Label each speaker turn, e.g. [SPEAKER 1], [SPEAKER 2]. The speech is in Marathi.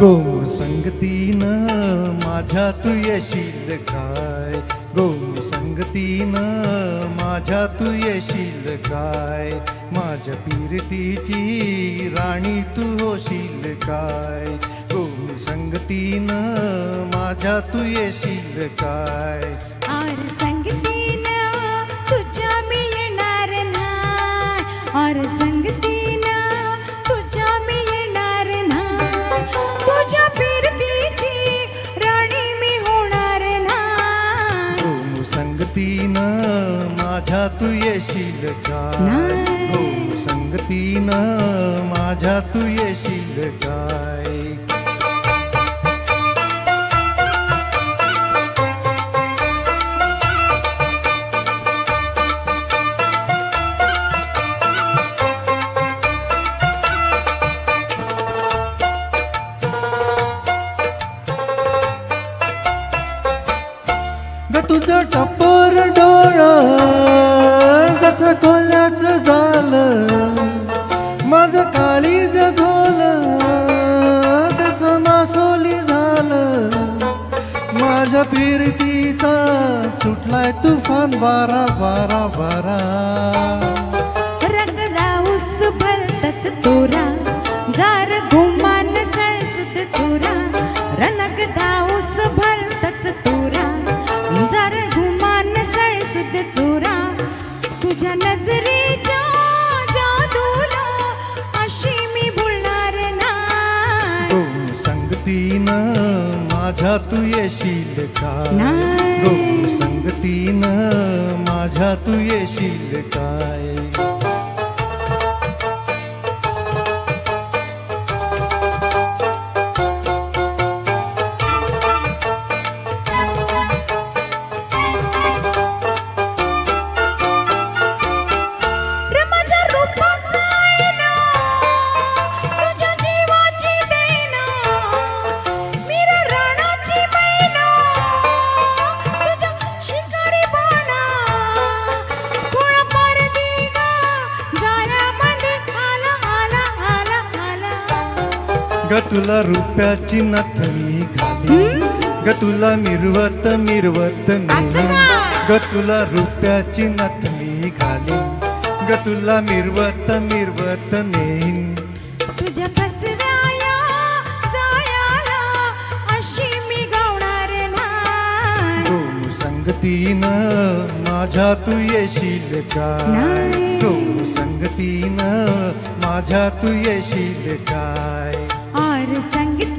[SPEAKER 1] गोम संगतीनं माझ्या तू येशील काय? गोम संगतीनं माझ्या तू येशील काय? माझ्या पीरतीची राणी तू होशील काय? गोम संगतीनं माझ्या तू येशील काय?
[SPEAKER 2] आर संगतीनं तुझ्या मी येणार आर
[SPEAKER 1] संगती तू येशील काय. गोम संगतीनं माझ्या तू येशील काय तुझं टप्पर डोळ जसं खोल्याच झालं माझं काळी जगोल त्याचं मासोली झालं. माझ्या फिरतीचा सुटलाय तुफान बारा बारा बारा.
[SPEAKER 2] रंग राऊस भरतच तोरा
[SPEAKER 1] संगतीनं माझ्या तू येशील काय. गोम संगतीनं माझ्या तू येशील काय
[SPEAKER 2] ग
[SPEAKER 1] तुला रुपयाची नथनी घाली ग तुला मिरवत मिरवत.
[SPEAKER 2] का?
[SPEAKER 1] ग तुला रुपयाची नथनी घाली ग तुला मिरवत मिरवत नेईन
[SPEAKER 2] तुझ्या फसव्याया जाळ्याला अशी मी गावणार नाही
[SPEAKER 1] गोम संगतीनं माझ्या तू येशील
[SPEAKER 2] नाही.
[SPEAKER 1] गोम संगतीनं माझ्या तू येशील काय
[SPEAKER 2] आर